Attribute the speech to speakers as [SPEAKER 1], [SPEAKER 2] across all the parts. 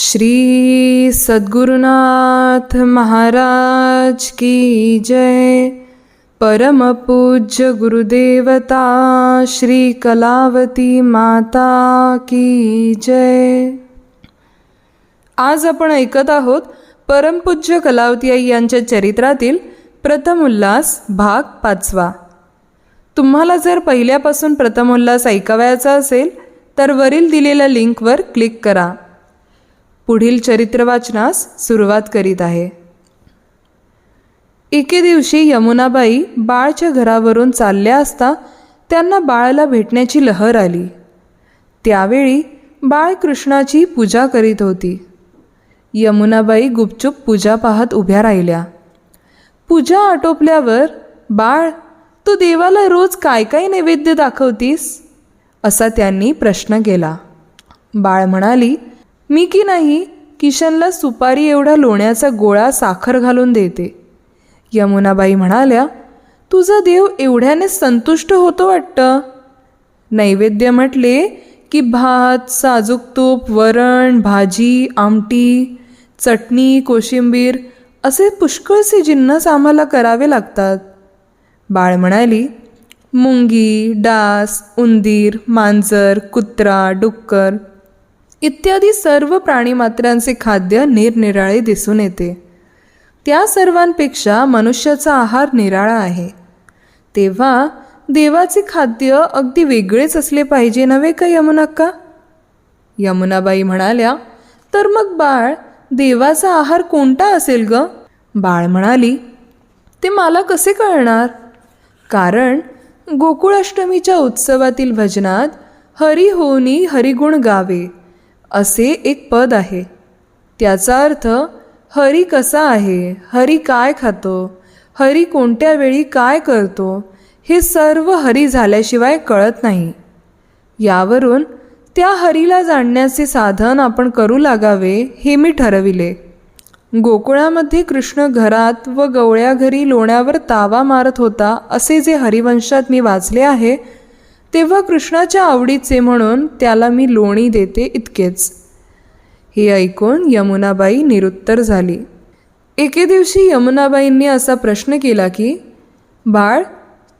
[SPEAKER 1] श्री सद्गुरुनाथ महाराज की जय। परमपूज्य गुरुदेवता श्री कलावती माता की जय। आज आपण ऐकत आहोत परमपूज्य कलावती आई यांच्या चरित्रातील प्रथम उल्हास भाग पाचवा। तुम्हाला जर पहिल्यापासून प्रथम उल्हास ऐकावयाचा असेल तर वरील दिलेल्या लिंकवर क्लिक करा। पुढील चरित्र वाचनास सुरुवात करीत आहे. एके दिवशी यमुनाबाई बाळच्या घरावरून चालल्या असता त्यांना बाळाला भेटण्याची लहर आली. त्यावेळी बाळ कृष्णाची पूजा करीत होती. यमुनाबाई गुपचूप पूजा पाहत उभ्या राहिल्या. पूजा आटोपल्यावर बाळ तू देवाला रोज काय काय नैवेद्य दाखवतीस? असा त्यांनी प्रश्न केला. बाळ म्हणाली मी की नाही किशनला सुपारी एवढा लोण्याचा गोळा साखर घालून देते. यमुनाबाई म्हणाल्या तुझा देव एवढ्याने संतुष्ट होतो वाटतं? नैवेद्य म्हटले की भात साजूक तूप वरण भाजी आमटी चटणी कोशिंबीर असे पुष्कळसे जिन्नस आम्हाला करावे लागतात. बाळ म्हणाली मुंगी डास उंदीर मांजर कुत्रा डुक्कर इत्यादी सर्व प्राणीमात्रांचे खाद्य निरनिराळे दिसून येते. त्या सर्वांपेक्षा मनुष्याचा आहार निराळा आहे. तेव्हा देवाचे खाद्य अगदी वेगळेच असले पाहिजे नव्हे का यमुनाक्का यमुनाबाई म्हणाल्या तर मग बाळ देवाचा आहार कोणता असेल ग? बाळ म्हणाली ते मला कसे कळणार? कारण गोकुळाष्टमीच्या उत्सवातील भजनात हरी होनी हरिगुण गावे. असे एक पद आहे. त्याचा अर्थ हरी कसा आहे? हरी काय खातो? हरी कोणत्या वेळी काय करतो? हे सर्व हरी झाल्याशिवाय कळत नाही. यावरून त्या हरीला जाणण्याचे साधन आपण करू लागावे हे मी ठरविले. गोकुळामध्ये कृष्ण घरात व गवळ्या घरी लोण्यावर तावा मारत होता असे जे हरिवंशात मी वाचले आहे तेव्हा कृष्णाच्या आवडीचे म्हणून त्याला मी लोणी देते इतकेच. हे ऐकून यमुनाबाई निरुत्तर झाली. एके दिवशी यमुनाबाईंनी असा प्रश्न केला की बाळ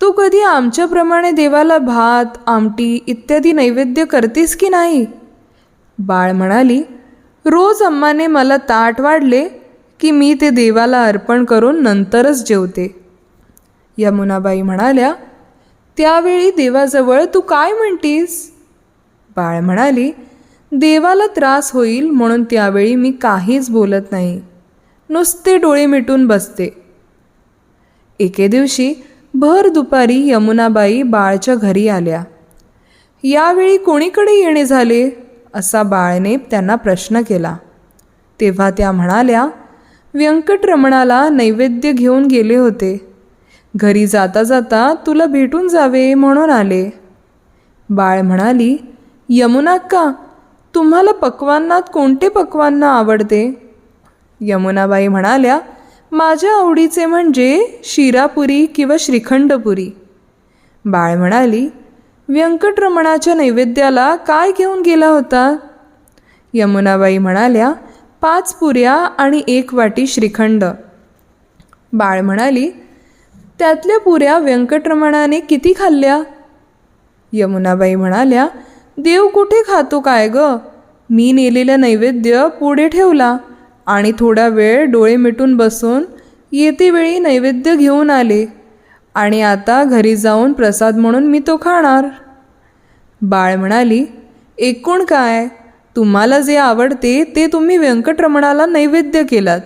[SPEAKER 1] तू कधी आमच्याप्रमाणे देवाला भात आमटी इत्यादी नैवेद्य करतेस की नाही? बाळ म्हणाली रोज अम्माने मला ताट वाढले की मी ते देवाला अर्पण करून नंतरच जेवते. यमुनाबाई म्हणाल्या त्यावेळी देवाजवळ तू काय म्हणतीस? बाळ म्हणाली देवाला त्रास होईल म्हणून त्यावेळी मी काहीच बोलत नाही. नुसते डोळे मिटून बसते. एके दिवशी भर दुपारी यमुनाबाई बाळच्या घरी आल्या. यावेळी कोणीकडे येणे झाले? असा बाळने त्यांना प्रश्न केला. तेव्हा त्या म्हणाल्या व्यंकटरमणाला नैवेद्य घेऊन गेले होते. घरी जाता जाता तुला भेटून जावे म्हणून आले. बाळ म्हणाली यमुनाक्का तुम्हाला पक्वान्नात कोणते पक्वान्न आवडते? यमुनाबाई म्हणाल्या माझ्या आवडीचे म्हणजे शिरापुरी किंवा श्रीखंडपुरी. बाळ म्हणाली व्यंकटरमणाच्या नैवेद्याला काय घेऊन गेला होता? यमुनाबाई म्हणाल्या पाच पुऱ्या आणि एक वाटी श्रीखंड. बाळ म्हणाली त्यातल्या पुऱ्या व्यंकटरमणाने किती खाल्ल्या? यमुनाबाई म्हणाल्या देव कुठे खातो काय ग? मी नेलेला नैवेद्य पुढे ठेवला आणि थोडा वेळ डोळे मिटून बसून येतेवेळी नैवेद्य घेऊन आले आणि आता घरी जाऊन प्रसाद म्हणून मी तो खाणार. बाळ म्हणाली एकूण काय? तुम्हाला जे आवडते ते तुम्ही व्यंकटरमणाला नैवेद्य केलात.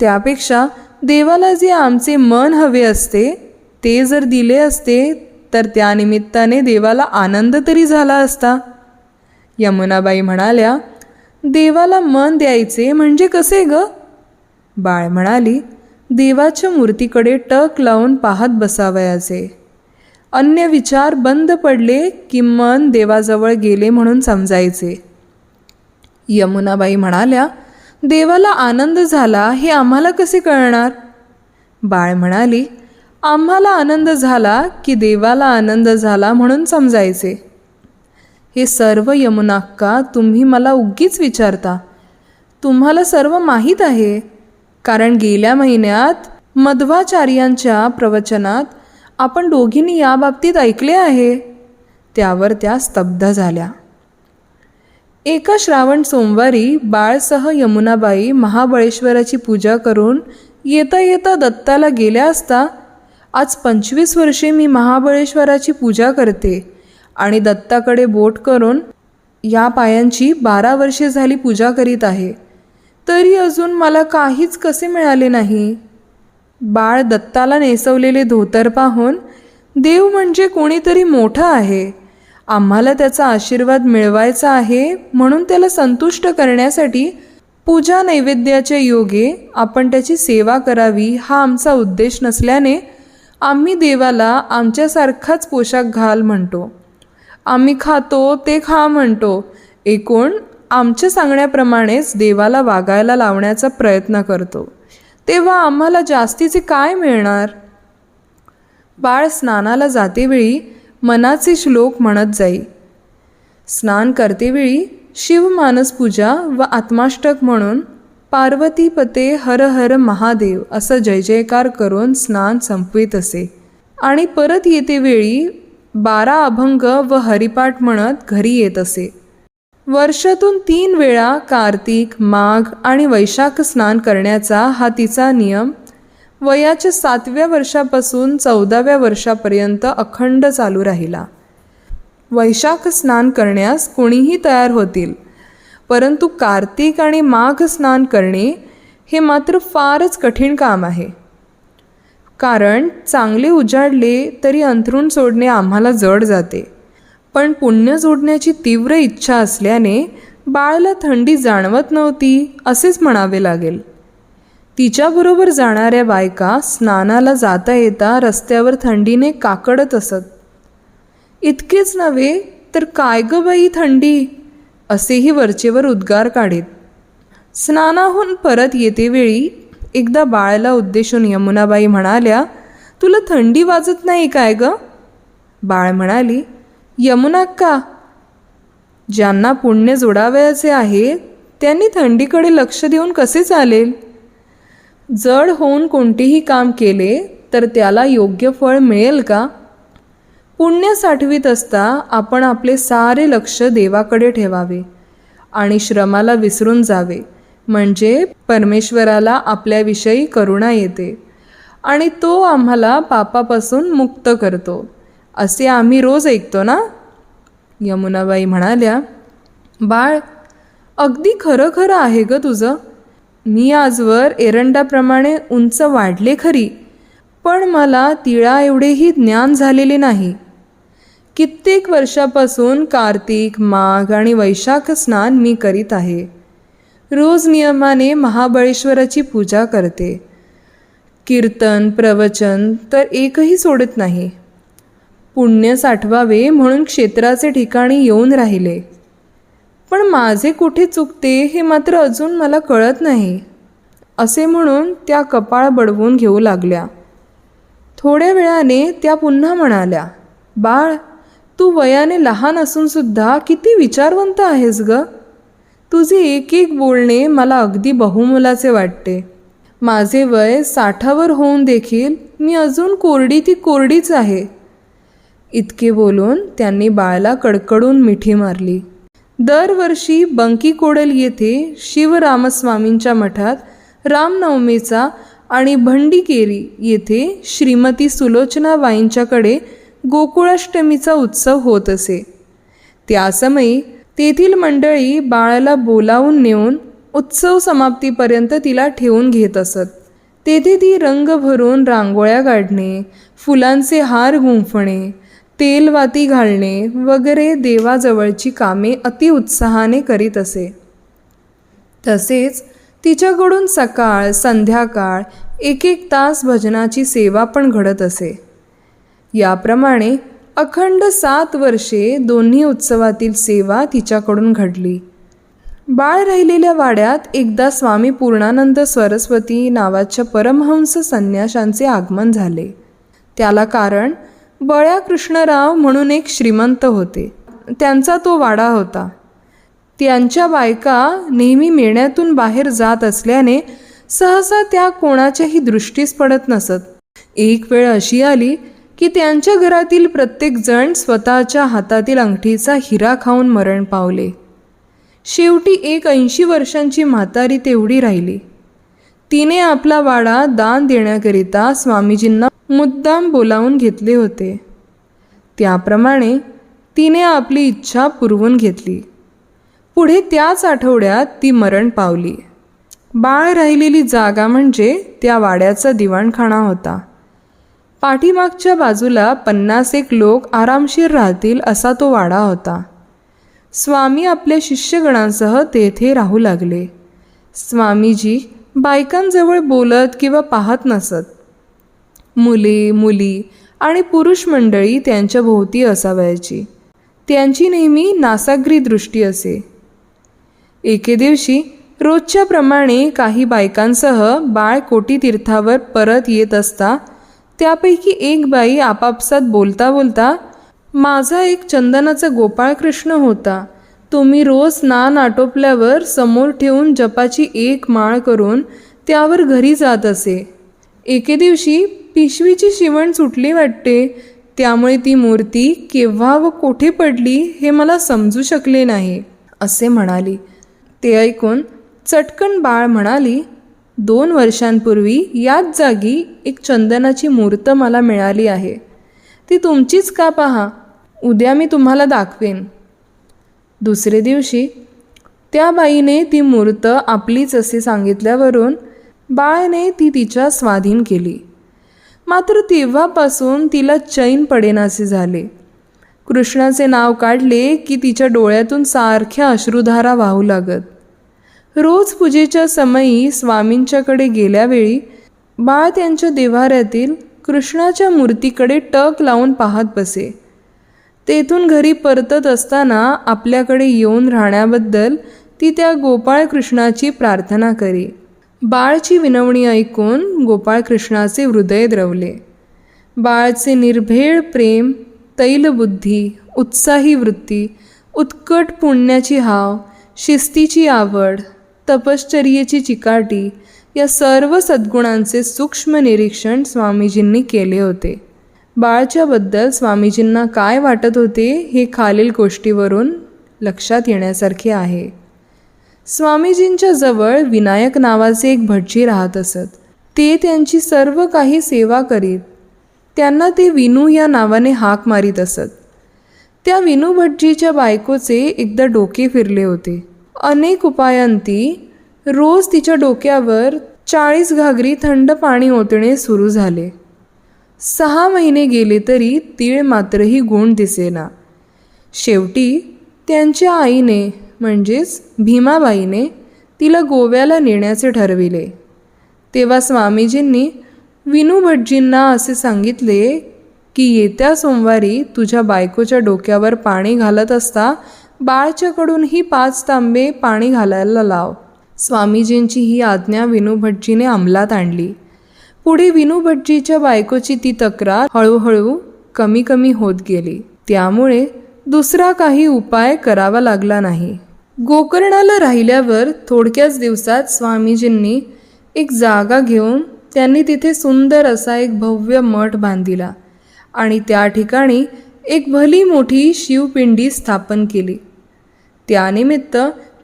[SPEAKER 1] त्यापेक्षा देवाला जे आमचे मन हवे असते ते जर दिले असते तर त्यानिमित्ताने देवाला आनंद तरी झाला असता. यमुनाबाई म्हणाल्या देवाला मन द्यायचे म्हणजे कसे ग? बाळ म्हणाली देवाच्या मूर्तीकडे टक लावून पाहत बसावयाचे. अन्य विचार बंद पडले की मन देवाजवळ गेले म्हणून समजायचे. यमुनाबाई म्हणाल्या देवाला आनंद झाला हे आम्हाला कसे कळणार? बाळ म्हणाली आम्हाला आनंद झाला की देवाला आनंद झाला म्हणून समजायचे. हे सर्व यमुनाक्का तुम्ही मला उगीच विचारता. तुम्हाला सर्व माहीत आहे. कारण गेल्या महिन्यात मध्वाचार्यांच्या प्रवचनात आपण दोघींनी याबाबतीत ऐकले आहे. त्यावर त्या स्तब्ध झाल्या. एका श्रावण सोमवारी बाळसह यमुनाबाई महाबळेश्वराची पूजा करून येता येता दत्ताला गेल्या असता आज पंचवीस वर्षे मी महाबळेश्वराची पूजा करते आणि दत्ताकडे बोट करून या पायांची बारा वर्षे झाली पूजा करीत आहे. तरी अजून मला काहीच कसे मिळाले नाही. बाळ दत्ताला नेसवलेले धोतर पाहून देव म्हणजे कोणीतरी मोठं आहे. आम्हाला त्याचा आशीर्वाद मिळवायचा आहे म्हणून त्याला संतुष्ट करण्यासाठी पूजा नैवेद्याच्या योगे आपण त्याची सेवा करावी हा आमचा उद्देश नसल्याने आम्ही देवाला आमच्यासारखाच पोशाख घाल म्हणतो. आम्ही खातो ते खा म्हणतो. एकूण आमच्या सांगण्याप्रमाणेच देवाला वागायला लावण्याचा प्रयत्न करतो. तेव्हा आम्हाला जास्तीचे काय मिळणार? बाळ स्नानाला जातेवेळी मनाचे श्लोक म्हणत जाई. स्नान करतेवेळी शिवमानसपूजा व आत्माष्टक म्हणून पार्वतीपते हर हर महादेव असं जय जयकार करून स्नान संपवित असे. आणि परत येतेवेळी बारा अभंग व हरिपाठ म्हणत घरी येत असे. वर्षातून तीन वेळा कार्तिक माघ आणि वैशाख स्नान करण्याचा हा तिचा नियम वयाच्या सातव्या वर्षापासून चौदाव्या वर्षापर्यंत अखंड चालू राहिला. वैशाख स्नान करण्यास कोणीही तयार होतील परंतु कार्तिक आणि माघ स्नान करणे हे मात्र फारच कठीण काम आहे. कारण चांगले उजाडले तरी अंथरूण सोडणे आम्हाला जड जाते. पण पुण्य जोडण्याची तीव्र इच्छा असल्याने बाळाला थंडी जाणवत नव्हती असेच म्हणावे लागेल. तिच्याबरोबर जाणाऱ्या बायका स्नानाला जाता येता रस्त्यावर थंडीने काकडत असत. इतकेच नव्हे तर काय ग बाई थंडी? असेही वरचेवर उद्गार काढीत. स्नानाहून परत येतेवेळी एकदा बाळाला उद्देशून यमुनाबाई म्हणाल्या तुला थंडी वाजत नाही काय ग? बाळ म्हणाली यमुना का ज्यांना पुण्य जोडावयाचे आहे त्यांनी थंडीकडे लक्ष देऊन कसे चालेल? जड होऊन कोणतेही काम केले तर त्याला योग्य फळ मिळेल का? पुण्य साठवीत असता आपण आपले सारे लक्ष देवाकडे ठेवावे आणि श्रमाला विसरून जावे. म्हणजे परमेश्वराला आपल्याविषयी करुणा येते आणि तो आम्हाला पापापासून मुक्त करतो. असे आम्ही रोज ऐकतो ना? यमुनाबाई म्हणाल्या बाळ अगदी खरं खरं आहे ग तुझं. मी आजवर एरंडाप्रमाणे उंच वाढले खरी पण मला तिळा एवढेही ज्ञान झालेले नाही. कित्येक वर्षापासून कार्तिक माघ आणि वैशाख स्नान मी करीत आहे. रोज नियमाने महाबळेश्वराची पूजा करते. कीर्तन प्रवचन तर एकही सोडत नाही. पुण्य साठवावे म्हणून क्षेत्राचे ठिकाणी येऊन राहिले. पण माझे कुठे चुकते हे मात्र अजून मला कळत नाही. असे म्हणून त्या कपाळ बडवून घेऊ लागल्या. थोड्या वेळाने त्या पुन्हा म्हणाल्या बाळ तू वयाने लहान असून सुद्धा किती विचारवंत आहेस ग. तुझे एक एक बोलणे मला अगदी बहुमुलाचे वाटते. माझे वय साठावर होऊन देखील मी अजून कोरडी ती कोरडीच आहे. इतके बोलून त्यांनी बाळाला कडकडून मिठी मारली. दरवर्षी बंकीकोडल येथे शिवरामस्वामींच्या मठात रामनवमीचा आणि भंडीकेरी येथे श्रीमती सुलोचनाबाईंच्याकडे गोकुळाष्टमीचा उत्सव होत असे. त्यासमयी तेथील मंडळी बाळाला बोलावून नेऊन उत्सव समाप्तीपर्यंत तिला ठेवून घेत असत. तेथे ती रंग भरून रांगोळ्या काढणे फुलांचे हार गुंफणे तेलवाती घालणे वगैरे देवाजवळची कामे अतिउत्साहाने करीत असे. तसेच तिच्याकडून सकाळ संध्याकाळ एक एक तास भजनाची सेवा पण घडत असे. याप्रमाणे अखंड सात वर्षे दोन्ही उत्सवातील सेवा तिच्याकडून घडली. बाळ राहिलेल्या वाड्यात एकदा स्वामी पूर्णानंद सरस्वती नावाच्या परमहंस संन्याशांचे आगमन झाले. त्याला कारण बळ्या कृष्णराव म्हणून एक श्रीमंत होते. त्यांचा तो वाडा होता. त्यांच्या बायका नेहमी मेण्यातून बाहेर जात असल्याने सहसा त्या कोणाच्याही दृष्टीस पडत नसत. एक वेळ अशी आली की त्यांच्या घरातील प्रत्येक जण स्वतःच्या हातातील अंगठीचा हिरा खाऊन मरण पावले. शेवटी एक ऐंशी वर्षांची म्हातारी तेवढी राहिली. तिने आपला वाडा दान देण्याकरिता स्वामीजींना मुद्दाम बोलावून घेतले होते. त्याप्रमाणे तिने आपली इच्छा पुरवून घेतली. पुढे त्याच आठवड्यात ती मरण पावली. बाळ राहिलेली जागा म्हणजे त्या वाड्याचा दिवाणखाना होता. पाठीमागच्या बाजूला पन्नास एक लोक आरामशीर राहतील असा तो वाडा होता. स्वामी आपल्या शिष्यगणांसह तेथे राहू लागले. स्वामीजी बायकांजवळ बोलत किंवा पाहत नसत. मुले मुली आणि पुरुष मंडळी त्यांच्या भोवती असावयाची. त्यांची नेहमी नासाग्री दृष्टी असे. एके दिवशी रोजच्या प्रमाणे काही बायकांसह बाळ कोटी तीर्थावर परत येत असता त्यापैकी एक बाई आपापसात बोलता बोलता माझा एक चंदनाचा गोपाळकृष्ण होता. तुम्ही रोज स्नान आटोपल्यावर समोर ठेवून जपाची एक माळ करून त्यावर घरी जात असे. एके दिवशी पिशवीची शिवण सुटली वाटते. त्यामुळे ती मूर्ती केव्हा व कोठे पडली हे मला समजू शकले नाही असे म्हणाली. ते ऐकून चटकन बाळ म्हणाली दोन वर्षांपूर्वी याच जागी एक चंदनाची मूर्त मला मिळाली आहे. ती तुमचीच का पहा? उद्या मी तुम्हाला दाखवेन. दुसरे दिवशी त्या बाईने ती मूर्त आपलीच असे सांगितल्यावरून बाळने ती तिच्या स्वाधीन केली. मात्र तेव्हापासून तिला चैन पडेनासे झाले. कृष्णाचे नाव काढले की तिच्या डोळ्यातून सारख्या अश्रुधारा वाहू लागत. रोज पूजेच्या समयी स्वामींच्याकडे गेल्यावेळी बाळ त्यांच्या देवाऱ्यातील कृष्णाच्या मूर्तीकडे टक लावून पाहत बसे. तेथून घरी परतत असताना आपल्याकडे येऊन राहण्याबद्दल ती त्या गोपाळकृष्णाची प्रार्थना करी. बाळची विनवणी ऐकून गोपाळकृष्णाचे हृदय द्रवले. बाळचे निर्भेळ प्रेम तैलबुद्धी उत्साही वृत्ती उत्कट पुण्याची हाव शिस्तीची आवड तपश्चर्येची चिकाटी या सर्व सद्गुणांचे सूक्ष्म निरीक्षण स्वामीजींनी केले होते. बाळच्याबद्दल स्वामीजींना काय वाटत होते हे खालील गोष्टीवरून लक्षात येण्यासारखे आहे. स्वामीजींच्या जवळ विनायक नावाचे एक भटजी राहत असत. ते त्यांची सर्व काही सेवा करीत त्यांना ते विनू या नावाने हाक मारीत असत. त्या विनू भटजीच्या बायकोचे एकदा डोके फिरले होते. अनेक उपायांती रोज तिच्या डोक्यावर चाळीस घागरी थंड पाणी ओतणे सुरू झाले. सहा महिने गेले तरी तीळ मात्रही गुण दिसेना. शेवटी त्यांच्या आईने म्हणजेच भीमाबाईने तिला गोव्याला नेण्याचे ठरविले. तेव्हा स्वामीजींनी विनू भटजींना असे सांगितले की येत्या सोमवारी तुझ्या बायकोच्या डोक्यावर पाणी घालत असता बाळच्याकडून ही पाच तांबे पाणी घालायला लाव. स्वामीजींची ही आज्ञा विनू भटजीने अंमलात आणली. पुढे विनू भटजीच्या बायकोची ती तक्रार हळूहळू कमी कमी होत गेली. त्यामुळे दुसरा काही उपाय करावा लागला नाही. गोकर्णाला राहिल्यावर थोडक्याच दिवसात स्वामीजींनी एक जागा घेऊन त्यांनी तिथे सुंदर असा एक भव्य मठ बांधिला आणि त्या ठिकाणी एक भली मोठी शिवपिंडी स्थापन केली. त्यानिमित्त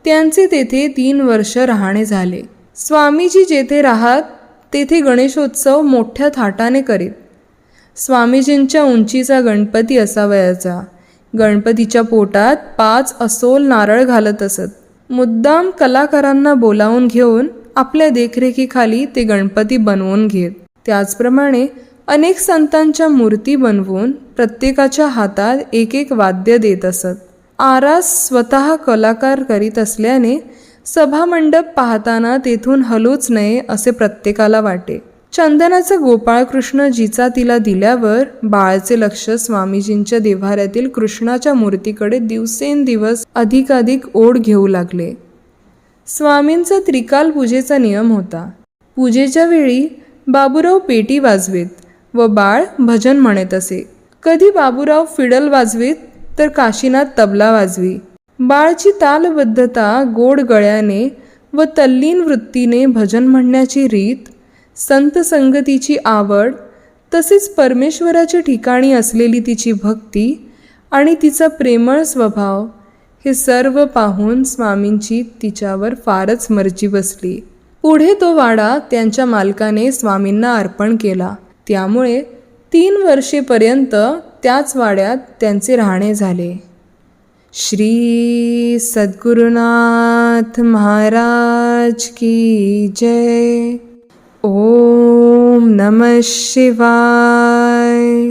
[SPEAKER 1] त्यांचे तेथे तीन वर्ष राहणे झाले. स्वामीजी जेथे राहत तेथे गणेशोत्सव मोठ्या थाटाने करीत. स्वामीजींच्या उंचीचा गणपती असावयाचा. गणपतीच्या पोटात पाच असोल नारळ घालत असत. मुद्दाम कलाकारांना बोलावून घेऊन आपल्या देखरेखीखाली ते गणपती बनवून घेत. त्याचप्रमाणे अनेक संतांच्या मूर्ती बनवून प्रत्येकाच्या हातात एक एक वाद्य देत असत. आरास स्वतः कलाकार करीत असल्याने सभामंडप पाहताना तेथून हलूच नये असे प्रत्येकाला वाटे. चंदनाचा गोपाळकृष्ण जिचा तिला दिल्यावर बाळचे लक्ष स्वामीजींच्या देव्हाऱ्यातील कृष्णाच्या मूर्तीकडे दिवसेंदिवस अधिकाधिक ओढ घेऊ लागले. स्वामींचा त्रिकाल पूजेचा नियम होता. पूजेच्या वेळी बाबूराव पेटी वाजवेत व बाळ भजन म्हणत असे. कधी बाबूराव फिडल वाजवीत तर काशीनाथ तबला वाजवी. बाळची तालबद्धता गोड गळ्याने व तल्लीन वृत्तीने भजन म्हणण्याची रीत संत संगतीची आवड तसेच परमेश्वराच्या ठिकाणी असलेली तिची भक्ती आणि तिचा प्रेमळ स्वभाव हे सर्व पाहून स्वामींची तिच्यावर फारच मर्जी बसली. पुढे तो वाडा त्यांच्या मालकाने स्वामींना अर्पण केला. त्यामुळे तीन वर्षेपर्यंत त्याच वाड्यात त्यांचे राहणे झाले. श्री सद्गुरुनाथ महाराज की जय। ओम नमः शिवाय।